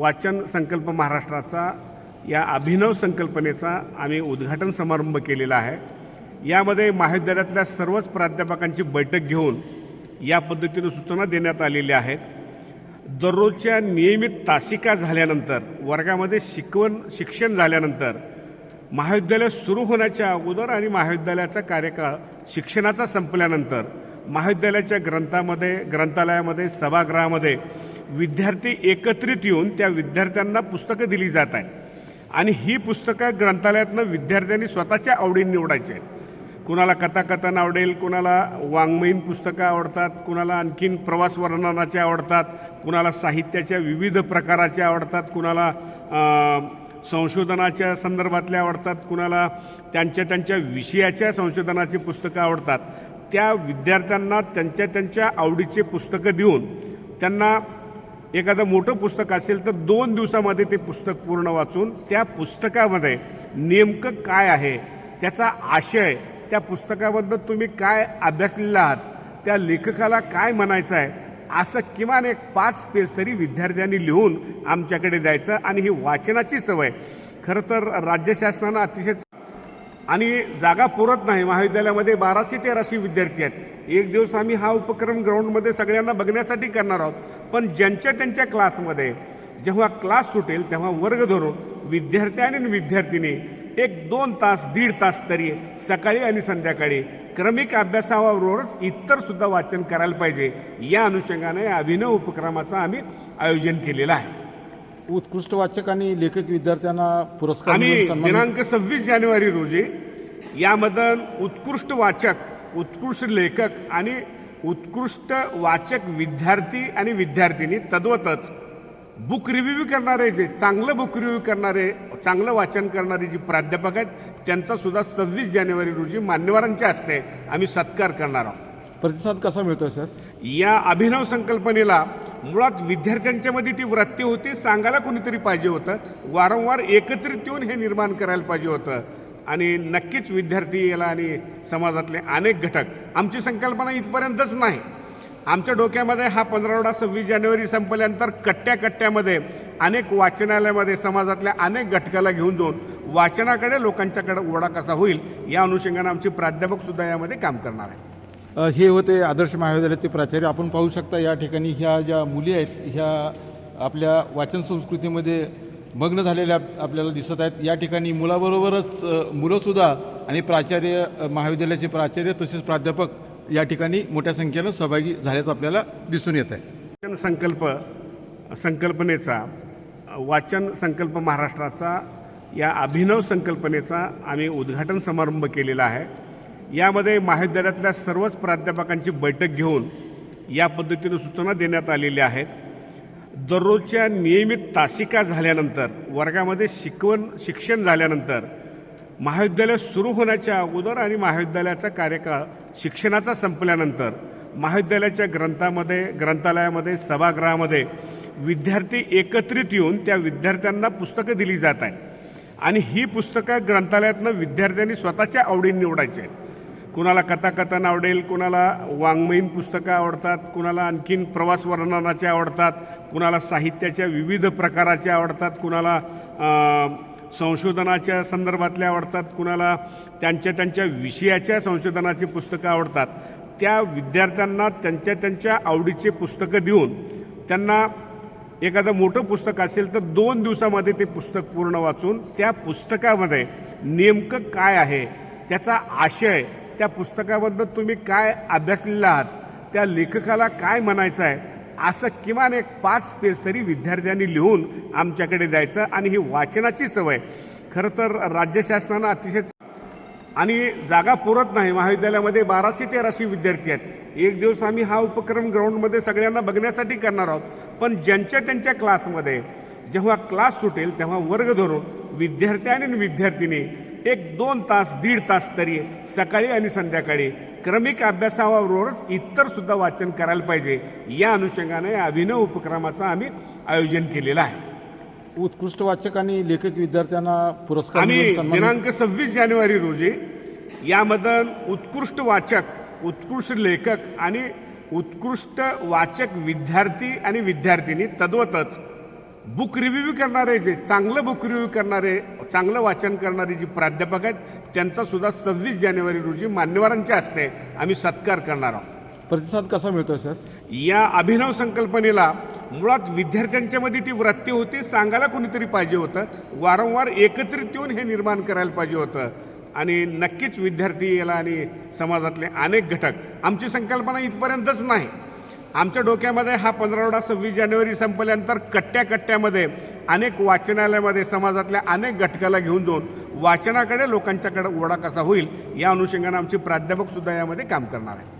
वाचन संकल्प महाराष्ट्राचा या अभिनव संकल्पनेचा आम्ही उद्घाटन समारंभ केलेला आहे. यामध्ये महाविद्यालयातल्या सर्वच प्राध्यापकांची बैठक घेऊन या पद्धतीनं सूचना देण्यात आलेल्या आहेत. दररोजच्या नियमित तासिका झाल्यानंतर वर्गामध्ये शिकवण शिक्षण झाल्यानंतर महाविद्यालय सुरू होण्याच्या अगोदर आणि महाविद्यालयाचा कार्यकाळ शिक्षणाचा संपल्यानंतर महाविद्यालयाच्या ग्रंथामध्ये ग्रंथालयामध्ये सभागृहामध्ये विद्यार्थी एकत्रित येऊन त्या विद्यार्थ्यांना पुस्तकं दिली जात आहेत. आणि ही पुस्तकं ग्रंथालयातनं विद्यार्थ्यांनी स्वतःच्या आवडीने निवडायची आहेत. कुणाला कथाकथन आवडेल कुणाला वाङ्मयीन पुस्तकं आवडतात कुणाला आणखीन प्रवास वर्णनाचे आवडतात कुणाला साहित्याच्या विविध प्रकाराचे आवडतात कुणाला संशोधनाच्या संदर्भातले आवडतात कुणाला त्यांच्या त्यांच्या विषयाच्या संशोधनाची पुस्तकं आवडतात. त्या विद्यार्थ्यांना त्यांच्या त्यांच्या आवडीचे पुस्तकं देऊन त्यांना एखादं मोठं पुस्तक असेल तर दोन दिवसामध्ये ते पुस्तक पूर्ण वाचून त्या पुस्तकामध्ये नेमकं काय आहे त्याचा आशय त्या पुस्तकाबद्दल तुम्ही काय अभ्यासलेला आहात त्या लेखकाला काय म्हणायचं आहे असं किमान एक पाच पेज तरी विद्यार्थ्यांनी लिहून आमच्याकडे द्यायचं आणि ही वाचनाची सवय. खरं तर राज्य शासनानं अतिशय आणि जागा पुरत नाही. महाविद्यालयामध्ये बाराशे तेराशे विद्यार्थी आहेत. एक दिवस आम्ही हा उपक्रम ग्राउंडमध्ये सगळ्यांना बघण्यासाठी करणार आहोत. पण ज्यांच्या त्यांच्या क्लासमध्ये जेव्हा क्लास सुटेल तेव्हा वर्ग धरून विद्यार्थी आणि विद्यार्थिनी एक दोन तास दीड तास तरी सकाळी आणि संध्याकाळी क्रमिक अभ्यासाबरोबरच इतर सुद्धा वाचन करायला पाहिजे. या अनुषंगाने या अभिनव उपक्रमाचं आम्ही आयोजन केलेलं आहे. उत्कृष्ट वाचक आणि लेखक विद्यार्थ्यांना पुरस्कार आम्ही सन्मानित दिनांक सव्वीस जानेवारी रोजी यामधून उत्कृष्ट वाचक उत्कृष्ट लेखक आणि उत्कृष्ट वाचक विद्यार्थी आणि विद्यार्थिनी तद्वतच बुक रिव्ह्यू करणारे जे चांगलं बुक रिव्ह्यू करणारे चांगलं वाचन करणारे जी प्राध्यापक आहेत त्यांचा सुद्धा सव्वीस जानेवारी रोजी मान्यवरांच्या हस्ते आम्ही सत्कार करणार आहोत. प्रतिसाद कसा मिळतोय सर? या अभिनव संकल्पनेला मुळात विद्यार्थ्यांच्या मध्ये ती वृत्ती होती सांगायला कोणीतरी पाहिजे होतं. वारंवार एकत्रित येऊन हे निर्माण करायला पाहिजे होतं. आणि नक्कीच विद्यार्थी याला आणि समाजातले अनेक घटक आमची संकल्पना इथपर्यंतच नाही. आमच्या डोक्यामध्ये हा पंधरावडा सव्वीस जानेवारी संपल्यानंतर कट्ट्या कट्ट्यामध्ये अनेक वाचनालयामध्ये समाजातल्या अनेक घटकाला घेऊन जाऊन वाचनाकडे लोकांच्याकडे ओढा कसा होईल या अनुषंगाने आमचे प्राध्यापक सुद्धा यामध्ये काम करणार आहे हे होते आदर्श महाविद्यालयाचे प्राचार्य. आपण पाहू शकता या ठिकाणी ह्या ज्या मुली आहेत ह्या आपल्या वाचन संस्कृतीमध्ये मग्न झालेल्या आपल्याला दिसत आहेत. या ठिकाणी मुलाबरोबरच मुलंसुद्धा आणि प्राचार्य महाविद्यालयाचे प्राचार्य तसेच प्राध्यापक या ठिकाणी मोठ्या संख्येनं सहभागी झाल्याचं आपल्याला दिसून येत आहे. वाचन संकल्प संकल्पनेचा वाचन संकल्प महाराष्ट्राचा या अभिनव संकल्पनेचा आम्ही उद्घाटन समारंभ केलेला आहे. यामध्ये महाविद्यालयातल्या सर्वच प्राध्यापकांची बैठक घेऊन या पद्धतीनं सूचना देण्यात आलेल्या आहेत. दररोजच्या नियमित तासिका झाल्यानंतर वर्गामध्ये शिकवण शिक्षण झाल्यानंतर महाविद्यालय सुरू होण्याच्या अगोदर आणि महाविद्यालयाचा कार्यकाळ शिक्षणाचा संपल्यानंतर महाविद्यालयाच्या ग्रंथामध्ये ग्रंथालयामध्ये सभागृहामध्ये विद्यार्थी एकत्रित येऊन त्या विद्यार्थ्यांना पुस्तकं दिली जात आहेत. आणि ही पुस्तकं ग्रंथालयातनं विद्यार्थ्यांनी स्वतःच्या आवडीने निवडायची आहेत. कुणाला कथाकथन आवडेल कुणाला वाङ्मयीन पुस्तकं आवडतात कुणाला आणखीन प्रवास वर्णनाचे आवडतात कुणाला साहित्याच्या विविध प्रकाराचे आवडतात कुणाला संशोधनाच्या संदर्भातले आवडतात कुणाला त्यांच्या त्यांच्या विषयाच्या संशोधनाची पुस्तकं आवडतात. त्या विद्यार्थ्यांना त्यांच्या त्यांच्या आवडीचे पुस्तकं देऊन त्यांना एखादं मोठं पुस्तक असेल तर दोन दिवसामध्ये ते पुस्तक पूर्ण वाचून त्या पुस्तकामध्ये नेमकं काय आहे त्याचा आशय त्या पुस्तकाबद्दल तुम्ही काय अभ्यासलेला आहात? त्या लेखकाला काय म्हणायचं आहे? असं किमान एक पाच पेज तरी विद्यार्थ्यांनी लिहून आमच्याकडे द्यायचं आणि ही वाचनाची सवय. खरं तर राज्य शासनानं अतिशय आणि जागा पुरत नाही. महाविद्यालयामध्ये बाराशे तेराशे विद्यार्थी आहेत. एक दिवस आम्ही हा उपक्रम ग्राउंडमध्ये सगळ्यांना बघण्यासाठी करणार आहोत. पण ज्यांच्या त्यांच्या क्लासमध्ये जेव्हा क्लास सुटेल तेव्हा वर्ग धरून विद्यार्थी आणि विद्यार्थिनी एक दोन तास दीड तास तरी सकाळी आणि संध्याकाळी. क्रमिक अभ्यासाबरोबरच इतर सुद्धा वाचन करायला पाहिजे. या अनुषंगाने या अभिनव उपक्रमाचं आम्ही आयोजन केलेलं आहे. उत्कृष्ट वाचक आणि लेखक विद्यार्थ्यांना पुरस्कार आम्ही दिनांक सव्वीस जानेवारी रोजी यामधून उत्कृष्ट वाचक उत्कृष्ट लेखक आणि उत्कृष्ट वाचक विद्यार्थी आणि विद्यार्थिनी तद्वतच बुक रिव्ह्यू करणारे जे चांगलं बुक रिव्ह्यू करणारे चांगलं वाचन करणारे जी प्राध्यापक आहेत त्यांचा सुद्धा सव्वीस जानेवारी रोजी मान्यवरांच्या हस्ते आम्ही सत्कार करणार आहोत. प्रतिसाद कसा मिळतोय सर? या अभिनव संकल्पनेला मुळात विद्यार्थ्यांच्या मध्ये ती वृत्ती होती सांगायला कोणीतरी पाहिजे होतं. वारंवार एकत्रित येऊन हे निर्माण करायला पाहिजे होतं. आणि नक्कीच विद्यार्थी याला आणि समाजातले अनेक घटक. आमची संकल्पना इथपर्यंतच नाही. आमच्या डोक्यामध्ये हा पंधरावडा सव्वीस जानेवारी संपल्यानंतर कट्ट्या कट्ट्यामध्ये अनेक वाचनालयामध्ये समाजातल्या अनेक घटकाला घेऊन जाऊन वाचनाकडे लोकांच्याकडे ओढा कसा होईल या अनुषंगाने आमचे प्राध्यापक सुद्धा यामध्ये काम करणार आहे